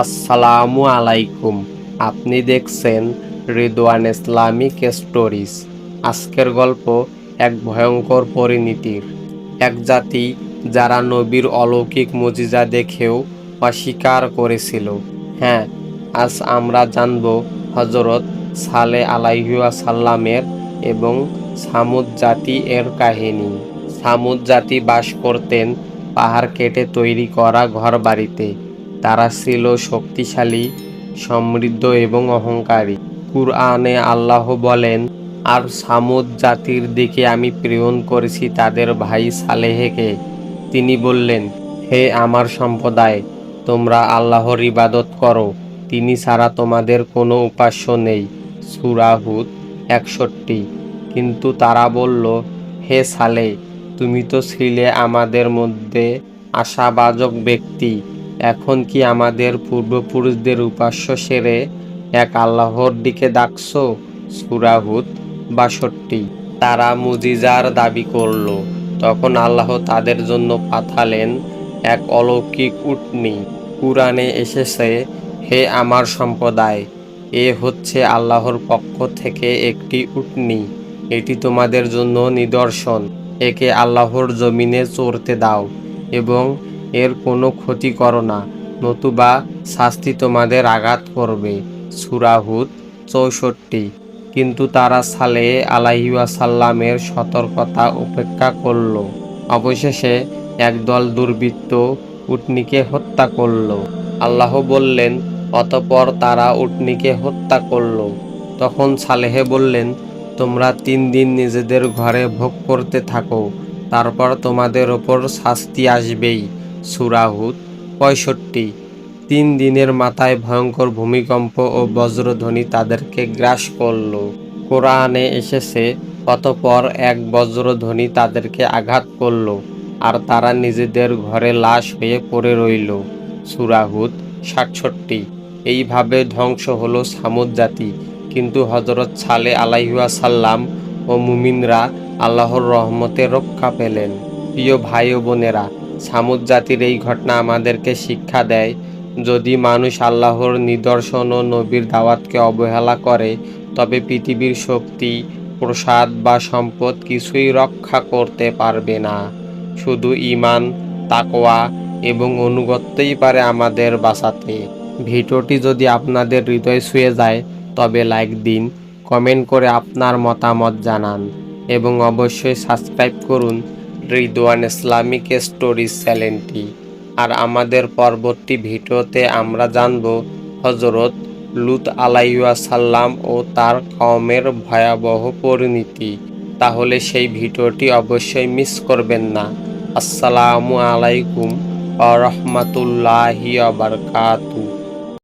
আসসালামু আলাইকুম। আপনি দেখছেন রিদওয়ান ইসলামিক স্টোরিজ। আজকের গল্প এক ভয়ঙ্কর পরিণতির। এক জাতি যারা নবীর অলৌকিক মজিজা দেখেও অস্বীকার করেছিল। হ্যাঁ আজ আমরা জানব হজরত সালে আলাইহুয়া সাল্লামের এবং সামুদ জাতি এর কাহিনী। সামুদ জাতি বাস করতেন পাহাড় কেটে তৈরি করা ঘর বাড়িতে তারা ছিল শক্তিশালী, সমৃদ্ধ এবং অহংকারী। কুরআনে আল্লাহ বলেন, আর সামুদ জাতির দিকে আমি প্রেরণ করেছি তাদের ভাই সালেহেকে। তিনি বললেন, হে আমার সম্প্রদায়, তোমরা আল্লাহর ইবাদত করো। তিনি ছাড়া তোমাদের কোনো উপাস্য নেই। সুরাহুদ একষট্টি। কিন্তু তারা বলল, হে সালে তুমি তো ছিলে আমাদের মধ্যে আশাবাজক ব্যক্তি। এখন কি আমাদের পূর্বপুরুষদের উপাস্য সেরে এক আল্লাহর দিকে ডাকছো? সুরাহুত বাষট্টি। তারা মুজিজার দাবি করল। তখন আল্লাহ তাদের জন্য পাঠালেন এক অলৌকিক উটনি। কুরআনে এসেছে, হে আমার সম্প্রদায়, এ হচ্ছে আল্লাহর পক্ষ থেকে একটি উটনি। এটি তোমাদের জন্য নিদর্শন। একে আল্লাহর জমিনে চড়তে দাও এবং এর কোনো ক্ষতি করো না, নতুবা শাস্তি তোমাদের আঘাত করবে। সুরাহুদ চৌষট্টি। কিন্তু তারা সালে আলাইসাল্লামের সতর্কতা উপেক্ষা করল। অবশেষে একদল দুর্বৃত্ত উটনিকে হত্যা করল। আল্লাহ বললেন, অতপর তারা উটনিকে হত্যা করল। তখন সালেহে বললেন, তোমরা তিন দিন নিজেদের ঘরে ভোগ করতে থাকো, তারপর তোমাদের ওপর শাস্তি আসবেই। সুরাহুদ পঁয়ষট্টি। তিন দিনের মাথায় ভয়ঙ্কর ভূমিকম্প ও বজ্রধ্বনি তাদেরকে গ্রাস করল। কোরআনে এসেছে, অতপর এক বজ্রধ্বনি তাদেরকে আঘাত করল আর তারা নিজেদের ঘরে লাশ হয়ে পড়ে রইল। সুরাহুদ সাতষট্টি। এইভাবে ধ্বংস হলো সামুদ জাতি, কিন্তু হজরত সালে আলাইহুয়া সাল্লাম ও মুমিনরা আল্লাহর রহমতে রক্ষা পেলেন। প্রিয় ভাই ও বোনেরা সামুদ জাতির এই ঘটনা আমাদেরকে শিক্ষা দেয়, যদি মানুষ আল্লাহর নিদর্শন ও নবীর দাওয়াতকে অবহেলা করে, তবে পৃথিবীর শক্তি, প্রসাদ বা সম্পদ কিছুই রক্ষা করতে পারবে না। শুধু ইমান তাকওয়া এবং অনুগত্যই পারে আমাদের বাঁচাতে। ভিডিওটি যদি আপনাদের হৃদয় ছুঁয়ে যায়, তবে লাইক দিন, কমেন্ট করে আপনার মতামত জানান এবং অবশ্যই সাবস্ক্রাইব করুন। রিদওয়ান ইসলামিক স্টোরিজ চ্যানেলটি। আর আমাদের পরবর্তী ভিডিওতে আমরা জানব হজরত লুত সাল্লাম ও তার কওমের ভয়াবহ পরিণতি। তাহলে সেই ভিডিওটি অবশ্যই মিস করবেন না। আসসালামু আলাইকুম আ রহমতুল্লাহি আবরকাতু